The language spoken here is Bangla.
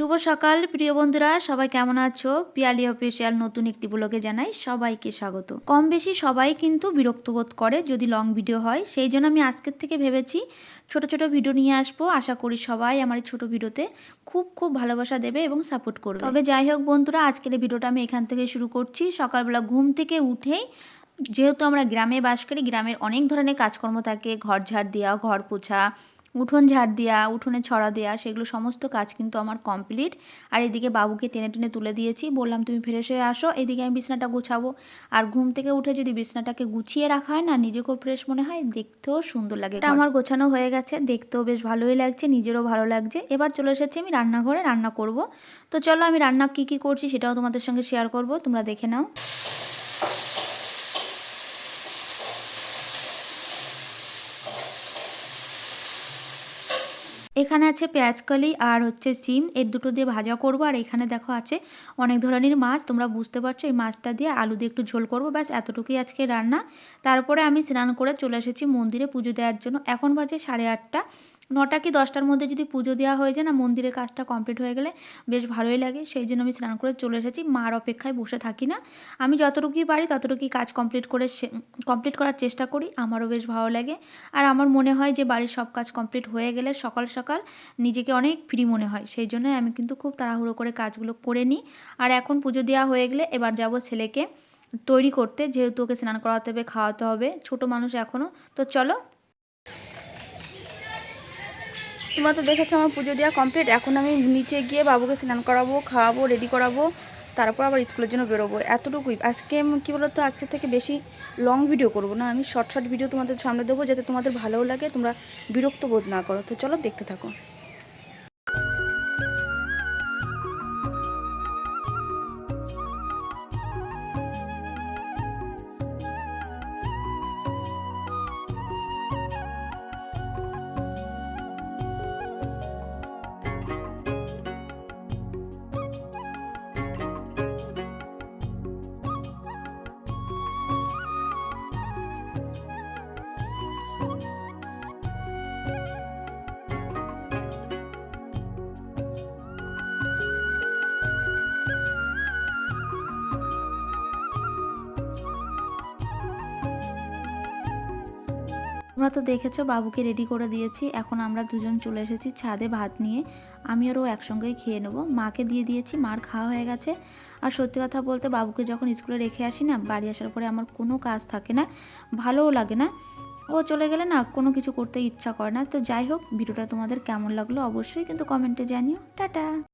শুভ সকাল, প্রিয় বন্ধুরা, সবাই কেমন আছো? পিয়ালি অফিসিয়াল নতুন একটি ব্লগে জানাই সবাইকে স্বাগত। কম বেশি সবাই কিন্তু বিরক্ত বোধ করে যদি লং ভিডিও হয়, সেই জন্য আমি আজকের থেকে ভেবেছি ছোট ছোট ভিডিও নিয়ে আসব। আশা করি সবাই আমার এই ছোট ভিডিওতে খুব খুব ভালোবাসা দেবে এবং সাপোর্ট করবে। তবে যাই হোক বন্ধুরা, আজকের ভিডিওটা আমি এখান থেকে শুরু করছি। সকালবেলা ঘুম থেকে উঠেই যেহেতু আমরা গ্রামে বাস করি, গ্রামের অনেক ধরনের কাজকর্ম থাকে। ঘর ঝাড় দেওয়া, ঘর পোছা উঠোন ঝাড় দেওয়া উঠোনে ছড়া দেওয়া সেগুলো সমস্ত কাজ কিন্তু আমার কমপ্লিট আর এদিকে বাবুকে টেনে টেনে তুলে দিয়েছি। বললাম তুমি ফ্রেশ হয়ে আসো। এদিকে আমি বিছনাটা গুছাবো। আর ঘুম থেকে উঠে যদি বিছনাটাকে গুছিয়ে রাখা হয় না নিজেকেও ফ্রেশ মনে হয় দেখতেও সুন্দর লাগে এটা আমার গোছানো হয়ে গেছে। দেখতেও বেশ ভালোই লাগছে নিজেরও ভালো লাগছে। এবার চলে এসেছি আমি রান্নাঘরে রান্না করব। তো চলো আমি রান্না কী কী করছি সেটাও তোমাদের সঙ্গে শেয়ার করব। তোমরা দেখে নাও। এখানে আছে পেঁয়াজ কলি আর হচ্ছে সিম। এর দুটো দিয়ে ভাজা করব। আর এখানে দেখো আছে অনেক ধরনের মাছ। তোমরা বুঝতে পারছ এই মাছটা দিয়ে আলু দিয়ে একটু ঝোল করব। ব্যাস, এতটুকুই আজকে রান্না। তারপরে আমি স্নান করে চলে এসেছি মন্দিরে পুজো দেওয়ার জন্য। এখন বাজে সাড়ে আটটা। নটা কি দশটার মধ্যে যদি পুজো দেওয়া হয়ে যায় না, মন্দিরের কাজটা কমপ্লিট হয়ে গেলে বেশ ভালোই লাগে। সেই জন্য আমি স্নান করে চলে এসেছি, মার অপেক্ষায় বসে থাকি না। আমি যতটুকুই পারি ততটুকুই কাজ কমপ্লিট করে কমপ্লিট করার চেষ্টা করি, আমারও বেশ ভালো লাগে। আর আমার মনে হয় যে বাড়ির সব কাজ কমপ্লিট হয়ে গেলে সকাল সকাল নিজেকে অনেক ফ্রি মনে হয়। সেই জন্যই আমি কিন্তু খুব তাড়াহুড়ো করে কাজগুলো করে নিই। আর এখন পুজো দেওয়া হয়ে গেলে এবার যাব ছেলেকে তৈরি করতে, যেহেতু ওকে স্নান করাতে হবে, খাওয়াতে হবে, ছোট মানুষ এখনও তো চলো তোমরা তো দেখেছ আমার পুজো দেওয়া কমপ্লিট এখন আমি নিচে গিয়ে বাবুকে স্নান করাবো, খাওয়াবো রেডি করাবো, তারপর আবার স্কুলের জন্য বেরোবো। এতটুকুই। আজকে কী বলতো? আজকে থেকে বেশি লং ভিডিও করব না। আমি শর্ট শর্ট ভিডিও তোমাদের সামনে দেবো যাতে তোমাদের ভালোও লাগে, তোমরা বিরক্ত বোধ না করো। তো চলো দেখতে থাকো। তোমরা তো দেখেছ, বাবুকে রেডি করে দিয়েছি। এখন আমরা দুজন চলে এসেছি ছাদে ভাত নিয়ে। আমি আরও একসঙ্গেই খেয়ে নেব। মাকে দিয়ে দিয়েছি, মার খাওয়া হয়ে গেছে। আর সত্যি কথা বলতে, বাবুকে যখন স্কুলে রেখে আসি না, বাড়ি আসার পরে আমার কোনো কাজ থাকে না, ভালোও লাগে না। ও চলে গেলে না, কোনো কিছু করতে ইচ্ছা করে না। তো যাই হোক, ভিডিওটা তোমাদের কেমন লাগল অবশ্যই কিন্তু কমেন্টে জানিও। টাটা!